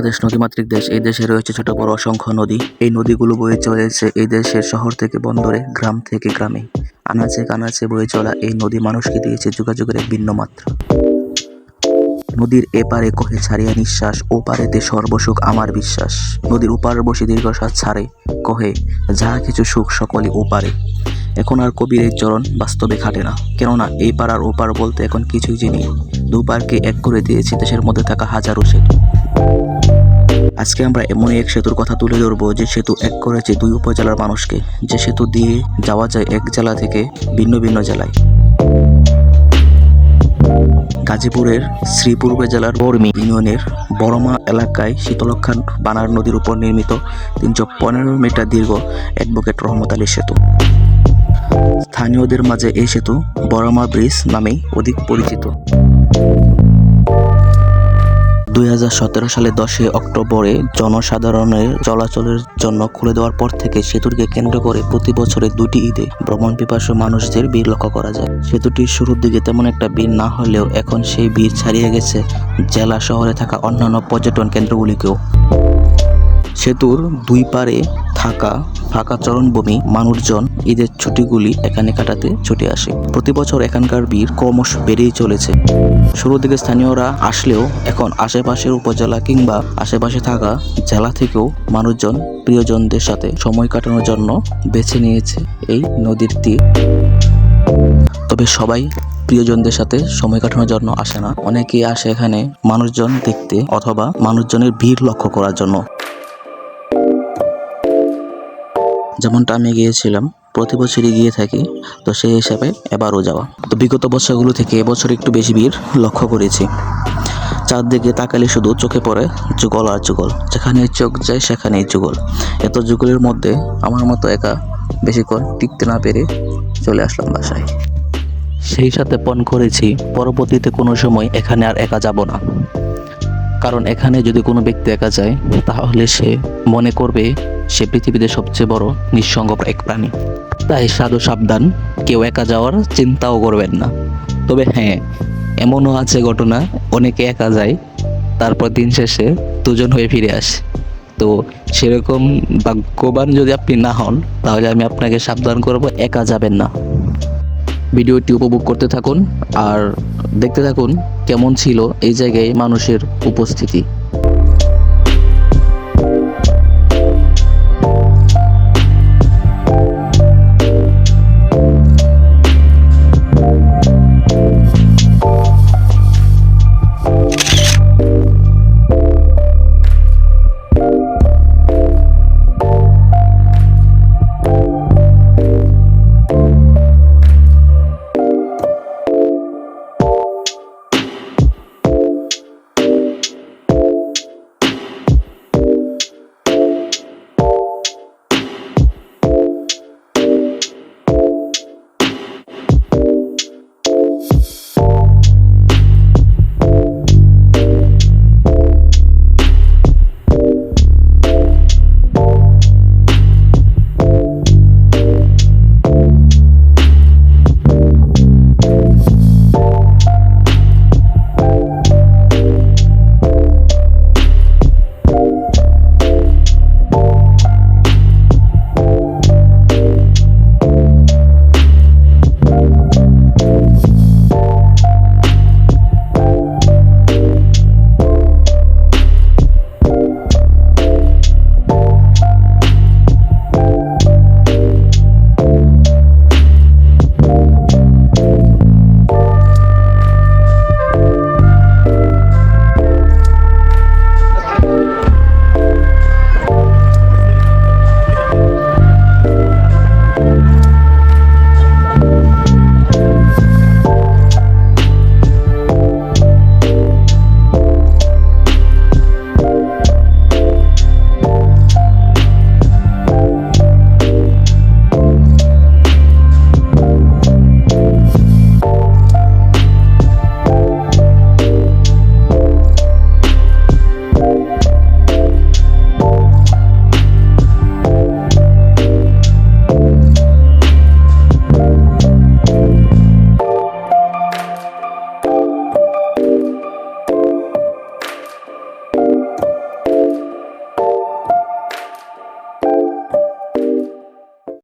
বাংলাদেশ নদীমাতৃক দেশ, এই দেশে রয়েছে ছোট বড় অসংখ্য নদী। এই নদীগুলো বয়ে চলেছে এই দেশের শহর থেকে বন্দরে, গ্রাম থেকে গ্রামে। আনাচে কানাচে বয়ে চলা এই নদী মানুষকে দিয়েছে যোগাযোগের এক ভিন্ন মাত্রা। নদীর এপারে কহে ছাড়িয়া নিঃশ্বাস ও পারেতে সর্বসুখ আমার বিশ্বাস। নদীর উপার বসে দীর্ঘশ্বাস ছাড়ে, কহে যাহা কিছু সুখ সকলে ওপারে। এখন আর কবির এই চরণ বাস্তবে খাটে না। কেননা এই পাড়ার ওপার বলতে এখন কিছুই চিনি দুপারকে এক করে দিয়েছে দেশের মধ্যে থাকা হাজারো সেতু আজকে আমরা এমনই এক সেতুর কথা তুলে ধরবো, যে সেতু এক করেছে দুই উপজেলার মানুষকে। যে সেতু দিয়ে যাওয়া যায় এক জেলা থেকে ভিন্ন ভিন্ন জেলায়। গাজীপুরের শ্রীপুর জেলার বর্মি ইউনিয়নের বড়মা এলাকায় শীতলক্ষা বানার নদীর উপর নির্মিত তিনশো পনেরো মিটার দীর্ঘ অ্যাডভোকেট রহমত আলী সেতু। স্থানীয়দের মাঝে এই সেতু বড়মা ব্রিজ নামেই অধিক পরিচিত। দুই হাজার সতেরো সালে দশই অক্টোবরে জনসাধারণের চলাচলের জন্য খুলে দেওয়ার পর থেকে সেতুটিকে কেন্দ্র করে প্রতি বছরে দুটি ঈদে ভ্রমণ পিপাসু মানুষদের ভিড় লক্ষ্য করা যায়। সেতুটির শুরুর দিকে তেমন একটা ভিড় না হলেও এখন সেই ভিড় ছাড়িয়ে গেছে জেলা শহরে থাকা অন্যান্য পর্যটন কেন্দ্রগুলিকেও। সেতুর দুই পারে থাকা ফাঁকা চরণভূমি মানুষজন ঈদের ছুটিগুলি এখানে কাটাতে ছুটে আসে। প্রতি বছর এখানকার ভিড় ক্রমশ বেড়েই চলেছে। শুরুর দিকে স্থানীয়রা আসলেও এখন আশেপাশের উপজেলা কিংবা আশেপাশে থাকা জেলা থেকেও মানুষজন প্রিয়জনদের সাথে সময় কাটানোর জন্য বেছে নিয়েছে এই নদীর তীর। তবে সবাই প্রিয়জনদের সাথে সময় কাটানোর জন্য আসে না। অনেকেই আসে এখানে মানুষজন দেখতে অথবা মানুষজনের ভিড় লক্ষ্য করার জন্য। যেমনটা আমি গিয়েছিলাম, প্রতি বছরই গিয়ে থাকি, তো সেই হিসাবে এবারও যাওয়া। তো বিগত বছরগুলো থেকে এবছর একটু বেশি ভিড় লক্ষ্য করেছি। চারদিকে তাকালে শুধু চোখে পড়ে যুগল আর যুগল। যেখানে চোখ যায়, সেখানেই যুগল। এত যুগলের মধ্যে আমার মতো একা বেশিক্ষণ টিকতে না পেরে চলে আসলাম বাসায়। সেই সাথে পণ করেছি, পরবর্তীতে কোনো সময় এখানে আর একা যাব না। কারণ এখানে যদি কোনো ব্যক্তি একা যায়, তাহলে সে মনে করবে সে পৃথিবীতে সবচেয়ে বড় নিঃসঙ্গ এক প্রাণী। তাই সাধু সাবধান, কেউ একা যাওয়ার চিন্তাও করবেন না। তবে হ্যাঁ এমনও আছে ঘটনা, অনেকে একা যায়, তারপর দিন শেষে দুজন হয়ে ফিরে আসে। তো সেরকম ভাগ্যবান যদি আপনি না হন, তাহলে আমি আপনাকে সাবধান করব, একা যাবেন না। ভিডিওটি উপভোগ করতে থাকুন, আর দেখতে থাকুন কেমন ছিল এই জায়গায় মানুষের উপস্থিতি।